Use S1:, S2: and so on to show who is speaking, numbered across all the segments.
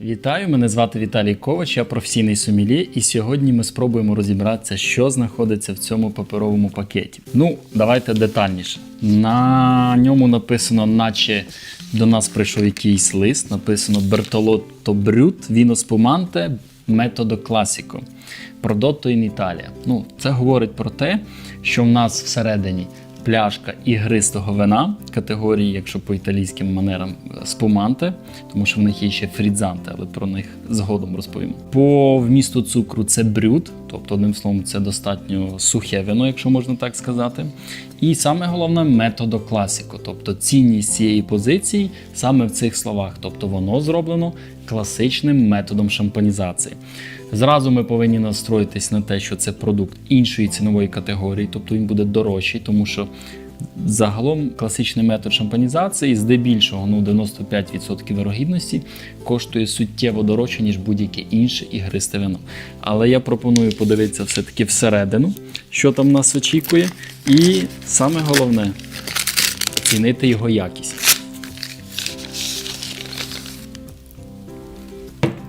S1: Вітаю, мене звати Віталій Ковач, я професійний сомельє, і сьогодні ми спробуємо розібратися, що знаходиться в цьому паперовому пакеті. Ну, давайте детальніше. На ньому написано, наче до нас прийшов якийсь лист, написано Бертолотто Брют, Віно Спуманте, методо класіко. Продотто in Italia. Ну, це говорить про те, що в нас всередині пляшка ігристого вина категорії, якщо по італійським манерам спуманте, тому що в них є ще фрідзанте, але про них згодом розповім. По вмісту цукру це брют, тобто, одним словом, це достатньо сухе вино, якщо можна так сказати. І саме головне методо класіко, тобто цінність цієї позиції саме в цих словах, тобто воно зроблено класичним методом шампанізації. Зразу ми повинні настроїтись на те, що це продукт іншої цінової категорії, тобто він буде дорожчий, тому що загалом класичний метод шампанізації, здебільшого, ну 95% вирогідності, коштує суттєво дорожче, ніж будь-яке інше ігристе вино. Але я пропоную подивитися все-таки всередину, що там нас очікує, і саме головне оцінити його якість.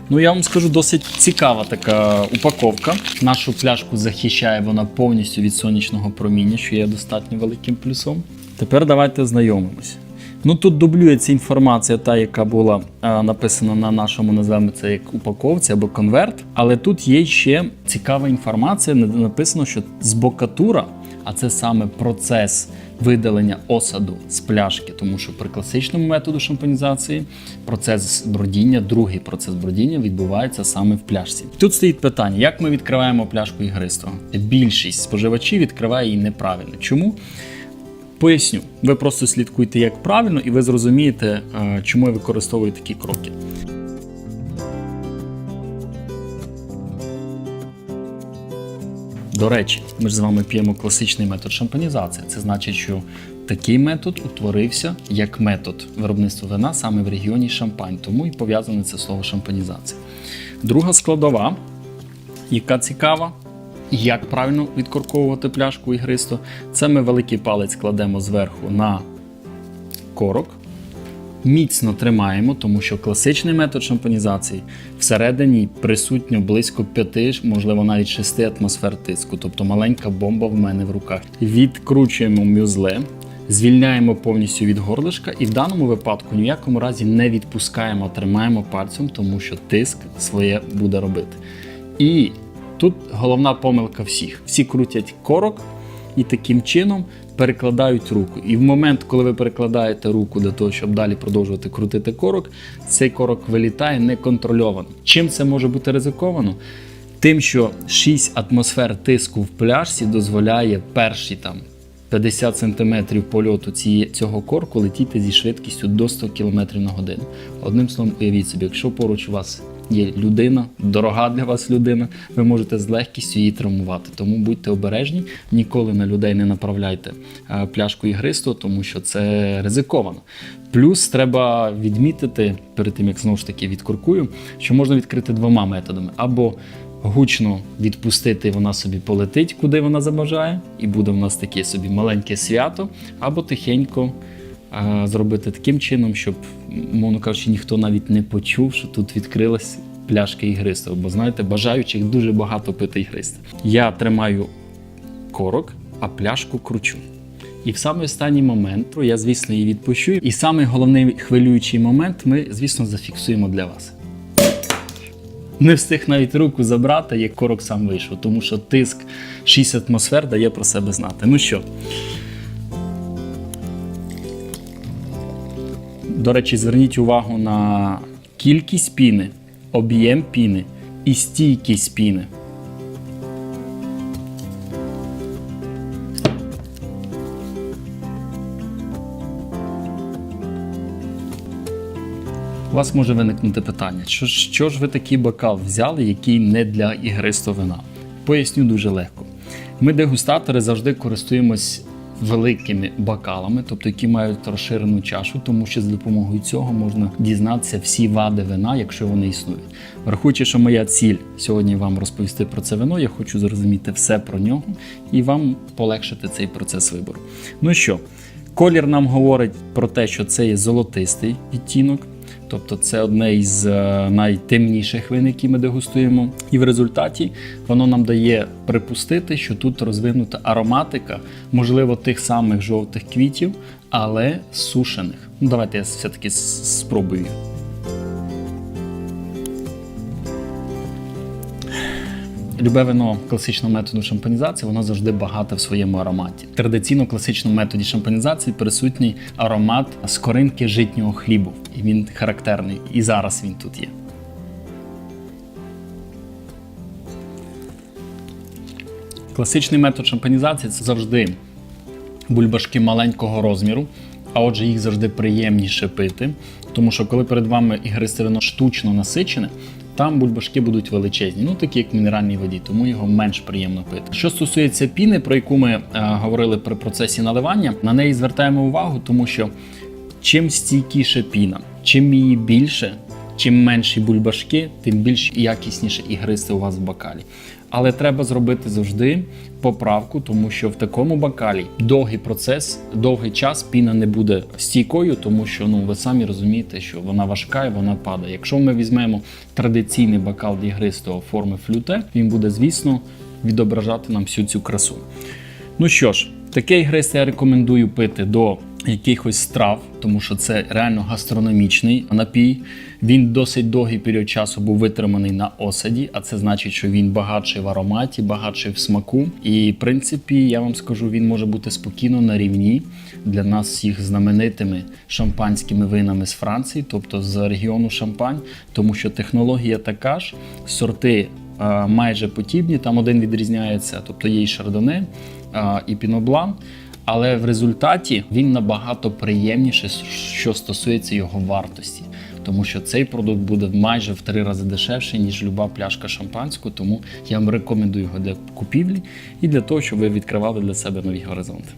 S1: Ну, я вам скажу, досить цікава така упаковка. Нашу пляшку захищає вона повністю від сонячного проміння, що є достатньо великим плюсом. Тепер давайте знайомимось. Ну тут дублюється інформація, та, яка була е, написана на нашому, називаємо це як упаковці або конверт. Але тут є ще цікава інформація. на- Написано, що збокатура, а це саме процес видалення осаду з пляшки, тому що при класичному методу шампанізації процес бродіння, другий процес бродіння відбувається саме в пляшці. Тут стоїть питання, як ми відкриваємо пляшку ігристого. Більшість споживачів відкриває її неправильно. Чому? Поясню, ви просто слідкуйте, як правильно, і ви зрозумієте, е, чому я використовую такі кроки. До речі, ми ж з вами п'ємо класичний метод шампанізації. Це значить, що такий метод утворився як метод виробництва вина саме в регіоні Шампань, тому і пов'язане це слово шампанізація. Друга складова, яка цікава, як правильно відкорковувати пляшку ігристо, це ми великий палець кладемо зверху на корок. Міцно тримаємо, тому що класичний метод шампанізації всередині присутньо близько 5, можливо навіть 6 атмосфер тиску, тобто маленька бомба в мене в руках. Відкручуємо мюзле, звільняємо повністю від горлишка і в даному випадку ні в якому разі не відпускаємо, тримаємо пальцем, тому що тиск своє буде робити. І тут головна помилка всіх: всі крутять корок і таким чином перекладають руку. І в момент, коли ви перекладаєте руку для того, щоб далі продовжувати крутити корок, цей корок вилітає неконтрольовано. Чим це може бути ризиковано? Тим, що 6 атмосфер тиску в пляшці дозволяє перші там 50 см польоту цього корку летіти зі швидкістю до 100 км на годину. Одним словом, уявіть собі, якщо поруч у вас є людина, дорога для вас людина, ви можете з легкістю її травмувати. Тому будьте обережні, ніколи на людей не направляйте е, пляшку ігристу, тому що це ризиковано. Плюс треба відмітити перед тим, як знову ж таки відкуркую, що можна відкрити двома методами. Або гучно відпустити, вона собі полетить, куди вона забажає, і буде в нас таке собі маленьке свято, або тихенько зробити таким чином, щоб, мовно кажучи, ніхто навіть не почув, що тут відкрилась пляшка ігристого. Бо знаєте, бажаючих дуже багато пити ігристе. Я тримаю корок, а пляшку кручу. І в самий останній момент я, звісно, її відпущу. І самий головний хвилюючий момент ми, звісно, зафіксуємо для вас. Не встиг навіть руку забрати, як корок сам вийшов, тому що тиск 6 атмосфер дає про себе знати. Ну що? До речі, зверніть увагу на кількість піни, об'єм піни і стійкість піни. У вас може виникнути питання, що, що ж ви такий бокал взяли, який не для ігристого вина? Поясню дуже легко. Ми, дегустатори, завжди користуємось великими бокалами, тобто які мають розширену чашу, тому що за допомогою цього можна дізнатися всі вади вина, якщо вони існують. Врахуючи, що моя ціль сьогодні вам розповісти про це вино, я хочу зрозуміти все про нього і вам полегшити цей процес вибору. Ну що, колір нам говорить про те, що це є золотистий відтінок. Тобто це одне із е, найтемніших вин, які ми дегустуємо. І в результаті воно нам дає припустити, що тут розвинута ароматика, можливо, тих самих жовтих квітів, але сушених. Ну, давайте я все-таки спробую. Любе вино класичного методу шампанізації, воно завжди багате в своєму ароматі. Традиційно в класичному методі шампанізації присутній аромат скоринки житнього хлібу. І він характерний. І зараз він тут є. Класичний метод шампанізації це завжди бульбашки маленького розміру, а отже, їх завжди приємніше пити. Тому що коли перед вами ігристе вино штучно насичене, там бульбашки будуть величезні, ну такі як в мінеральній воді, тому його менш приємно пити. Що стосується піни, про яку ми е, говорили при процесі наливання, на неї звертаємо увагу, тому що чим стійкіше піна, чим її більше, чим менші бульбашки, тим більш якісніше і гристи у вас в бокалі. Але треба зробити завжди поправку, тому що в такому бокалі довгий процес, довгий час піна не буде стійкою, тому що ну ви самі розумієте, що вона важка і вона падає. Якщо ми візьмемо традиційний бокал дігристого форми флюте, він буде, звісно, відображати нам всю цю красу. Ну що ж, таке ігристе я рекомендую пити до якихось страв, тому що це реально гастрономічний напій. Він досить довгий період часу був витриманий на осаді, а це значить, що він багатший в ароматі, багатший в смаку. І в принципі, я вам скажу, він може бути спокійно на рівні для нас всіх знаменитими шампанськими винами з Франції, тобто з регіону Шампань, тому що технологія така ж, сорти е, майже подібні. Там один відрізняється, тобто є і шардоне, е, і піноблан. Але в результаті він набагато приємніше, що стосується його вартості. Тому що цей продукт буде майже в три рази дешевше, ніж люба пляшка шампанського. Тому я вам рекомендую його для купівлі і для того, щоб ви відкривали для себе нові горизонти.